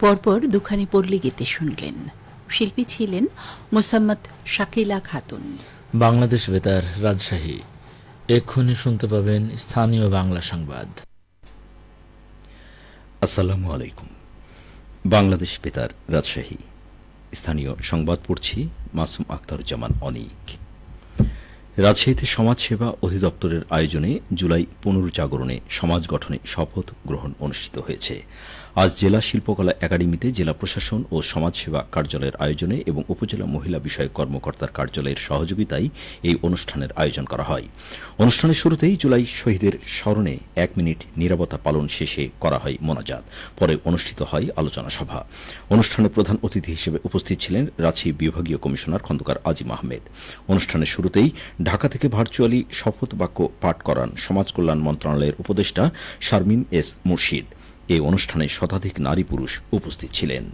পরপর দুখানি পল্লী গীতে শুনলেন। শিল্পী ছিলেন মোসাম্মদ শাকিলা খাতুন। বাংলাদেশ বেতার রাজশাহী। এক্ষুনি শুনতে পাবেন স্থানীয় বাংলা সংবাদ। আসসালামু আলাইকুম। বাংলাদেশ বেতার রাজশাহী। স্থানীয় সংবাদ পড়ছি মাসুম আখতারুজ্জামান অনিক। রাজশাহীতে সমাজসেবা অধিদপ্তরের আয়োজনে জুলাই পুনর্জাগরণে সমাজ গঠনে শপথ গ্রহণ অনুষ্ঠিত হয়েছে। আজ জেলা শিল্পকলা একাডেমিতে জেলা প্রশাসন ও সমাজসেবা কার্যালয়ের আয়োজনে এবং উপজেলা মহিলা বিষয়ক কর্মকর্তার কার্যালয়ের সহযোগিতায় এই অনুষ্ঠানের আয়োজন করা হয়। অনুষ্ঠানের শুরুতেই জুলাই শহীদের স্মরণে এক মিনিট নিরাপত্তা পালন শেষে করা হয় মোনাজাত। পরে অনুষ্ঠিত হয় আলোচনা সভা। অনুষ্ঠানে প্রধান অতিথি হিসেবে উপস্থিত ছিলেন রাঁচি বিভাগীয় কমিশনার খন্দকার আজিম আহমেদ। অনুষ্ঠানের শুরুতেই ঢাকা থেকে ভার্চুয়ালি শপথ বাক্য পাঠ করান সমাজ কল্যাণ মন্ত্রণালয়ের উপদেষ্টা শারমিন এস মুর্শিদ। এই অনুষ্ঠানে শতাধিক নারী পুরুষ উপস্থিত ছিলেন।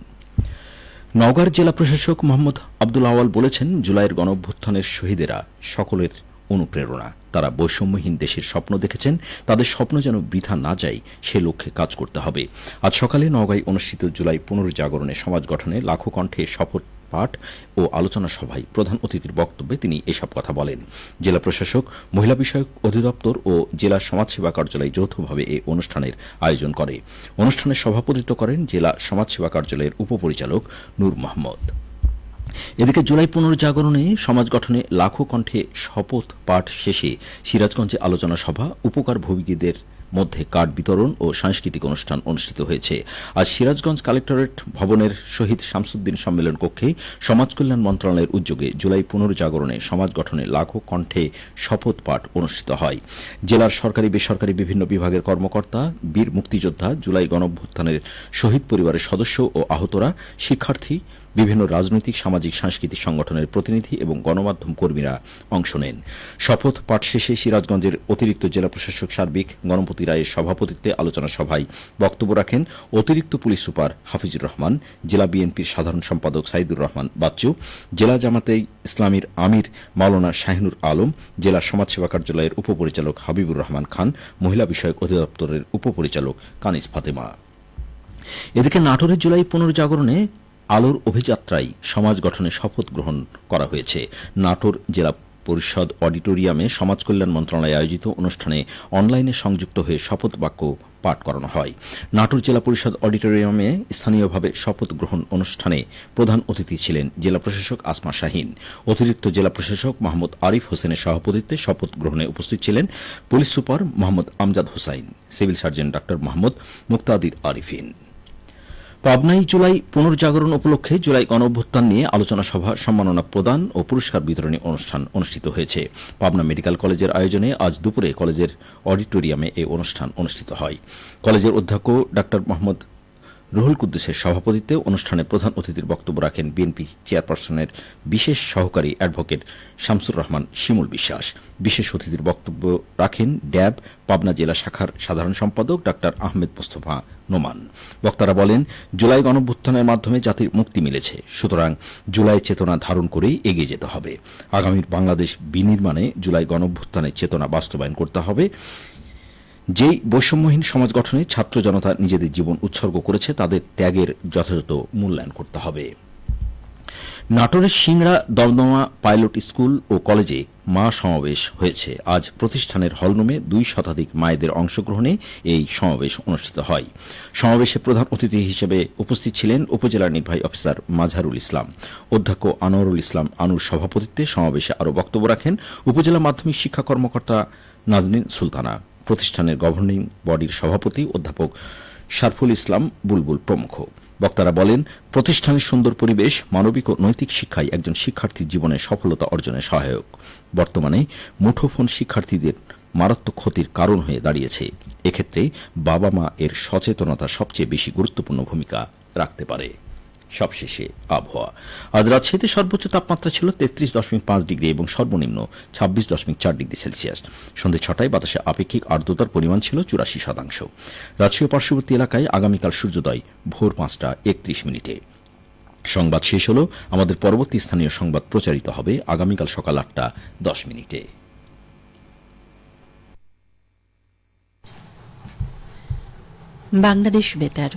নওগাঁর জেলা প্রশাসক মোহাম্মদ আব্দুল আওয়াল বলেছেন, জুলাইয়ের গণঅভ্যুত্থানের শহীদেরা সকলের অনুপ্রেরণা। তারা বৈষম্যহীন দেশের স্বপ্ন দেখেছেন, তাদের স্বপ্ন যেন বৃথা না যায়, সে লক্ষ্যে কাজ করতে হবে। আজ সকালে নওগাঁয় অনুষ্ঠিত জুলাই পুনর্জাগরণে সমাজ গঠনে লাখো কণ্ঠে শপথ পাঠ ও আলোচনা সভায় প্রধান অতিথির বক্তব্যে তিনি এসব কথা বলেন। জেলা প্রশাসক, মহিলা বিষয়ক অধিদপ্তর ও জেলা সমাজসেবা কার্যালয় যৌথভাবে এই অনুষ্ঠানের আয়োজন করে। অনুষ্ঠানে সভাপতিত্ব করেন জেলা সমাজসেবা কার্যালয়ের উপপরিচালক নূর মোহাম্মদ এদিকে জুলাই পুনর্জাগরণে সমাজ গঠনে লাখো কণ্ঠে শপথ পাঠ শেষে সিরাজগঞ্জে আলোচনা সভা, উপকার ভোগীদের মধ্যে কার্ড বিতরণ ও সাংস্কৃতিক অনুষ্ঠান অনুষ্ঠিত হয়েছে। আজ সিরাজগঞ্জ কালেক্টরেট ভবনের শহীদ শামসুদ্দিন সম্মেলন কক্ষে সমাজ কল্যাণ মন্ত্রণালয়ের উদ্যোগে জুলাই পুনর্জাগরণে সমাজ গঠনে লাখো কণ্ঠে শপথ পাঠ অনুষ্ঠিত হয়। জেলার সরকারি, বেসরকারি বিভিন্ন বিভাগের কর্মকর্তা, বীর মুক্তিযোদ্ধা, জুলাই গণঅভ্যুত্থানের শহীদ পরিবারের সদস্য ও আহতরা, শিক্ষার্থী, বিভিন্ন রাজনৈতিক, সামাজিক, সাংস্কৃতিক সংগঠনের প্রতিনিধি এবং গণমাধ্যম কর্মীরা অংশ নেন। শপথ পাঠ শেষে সিরাজগঞ্জের অতিরিক্ত জেলা প্রশাসক সার্বিক গণপতি রায়ের সভাপতিত্বে আলোচনা সভায় বক্তব্য রাখেন অতিরিক্ত পুলিশ সুপার হাফিজুর রহমান, জেলা বিএনপির সাধারণ সম্পাদক সাইদুর রহমান বাচ্চু, জেলা জামাতে ইসলামীর আমির মাওলানা শাহিনুর আলম, জেলা সমাজসেবা কার্যালয়ের উপপরিচালক হাবিবুর রহমান খান, মহিলা বিষয়ক অধিদপ্তরের উপপরিচালক কানিস ফাতেমা। এদিকে নাটোরের জুলাই পুনর্জাগরণে আলোর অভিযাত্রায় সমাজ গঠনে শপথ গ্রহণ করা হয়েছে। নাটোর জেলা পরিষদ অডিটোরিয়ামে সমাজ কল্যাণ মন্ত্রণালয়ে আয়োজিত অনুষ্ঠানে অনলাইনে সংযুক্ত হয়ে শপথ বাক্য পাঠ করানো হয়। নাটোর জেলা পরিষদ অডিটোরিয়ামে স্থানীয়ভাবে শপথ গ্রহণ অনুষ্ঠানে প্রধান অতিথি ছিলেন জেলা প্রশাসক আসমা শাহিন। অতিরিক্ত জেলা প্রশাসক মোহাম্মদ আরিফ হোসেনের সভাপতিত্বে শপথ গ্রহণে উপস্থিত ছিলেন police super Mohammad Amjad Hossain, civil surgeon doctor Mohammad Muktadir Arifin. পাবনাই July পুনর্জাগরণ উপলক্ষে জুলাই গণঅভ্যুত্থান নিয়ে আলোচনা সভা, সম্মাননা প্রদান ও পুরস্কার বিতরণী অনুষ্ঠান অনুষ্ঠিত হয়েছে। পাবনা মেডিকেল কলেজের আয়োজনে আজ দুপুরে কলেজের অডিটোরিয়ামে এই অনুষ্ঠান অনুষ্ঠিত হয়। কলেজের অধ্যক্ষ ডাক্তার মোহাম্মদ রুহুল কুদ্দুসের সভাপতিত্বে অনুষ্ঠানে প্রধান অতিথির বক্তব্য রাখেন বিএনপি চেয়ারপারসনের বিশেষ সহকারী অ্যাডভোকেট শামসুর রহমান শিমুল বিশ্বাস। বিশেষ অতিথির বক্তব্য রাখেন ড্যাব পাবনা জেলা শাখার সাধারণ সম্পাদক ডাক্তার আহমেদ মোস্তফা নোমান। বক্তারা বলেন, জুলাই গণভ্যুত্থানের মাধ্যমে জাতির মুক্তি মিলেছে, সুতরাং জুলাই চেতনা ধারণ করেই এগিয়ে যেতে হবে। আগামীর বাংলাদেশ বিনির্মাণে জুলাই গণভ্যুত্থানের চেতনা বাস্তবায়ন করতে হবে। যেই বৈষম্যহীন সমাজ গঠনে ছাত্র জনতা নিজেদের জীবন উৎসর্গ করেছে, তাদের ত্যাগের যথাযথ মূল্যায়ন করতে হবে। নাটোরের সিংড়া দমদমা পাইলট স্কুল ও কলেজে মা সমাবেশ হয়েছে। আজ প্রতিষ্ঠানের হলরুমে দুই শতাধিক মায়েদের অংশগ্রহণে এই সমাবেশ অনুষ্ঠিত হয়। সমাবেশে প্রধান অতিথি হিসেবে উপস্থিত ছিলেন উপজেলা নির্বাহী অফিসার মাঝারুল ইসলাম। অধ্যক্ষ আনোয়ারুল ইসলাম আনুর সভাপতিত্বে সমাবেশে আরও বক্তব্য রাখেন উপজেলা মাধ্যমিক শিক্ষা কর্মকর্তা নাজনীন সুলতানা। প্রতিষ্ঠানের গভর্নিং বডির সভাপতি অধ্যাপক শারফুল ইসলাম বুলবুল প্রমুখ। বক্তারা বলেন, প্রতিষ্ঠানের সুন্দর পরিবেশ মানবিক ও নৈতিক শিক্ষাই একজন শিক্ষার্থীর জীবনে সফলতা অর্জনে সহায়ক। বর্তমানে মুঠোফোন শিক্ষার্থীদের মারাত্মক ক্ষতির কারণ হয়ে দাঁড়িয়েছে। এক্ষেত্রে বাবা মা এর সচেতনতা সবচেয়ে বেশি গুরুত্বপূর্ণ ভূমিকা রাখতে পারে। সবশেষে আবহাওয়া। আজ রাজশাহীতে সর্বোচ্চ তাপমাত্রা ছিল তেত্রিশ দশমিক পাঁচ ডিগ্রি এবং সর্বনিম্ন ছাব্বিশ দশমিক চার ডিগ্রি সেলসিয়াস। সন্ধে ছটায় বাতাসে আপেক্ষিক আর্দ্রতার পরিমাণ ছিল চুরাশি শতাংশ। রাজশাহী পার্শ্ববর্তী এলাকায় আগামীকাল সূর্যোদয়, ভোর পাঁচটা একত্রিশ মিনিটে। সংবাদ শেষ হল, আমাদের পরবর্তী স্থানীয় সংবাদ প্রচারিত হবে আগামীকাল সকাল আটটা দশ মিনিটে। বাংলাদেশ বেতার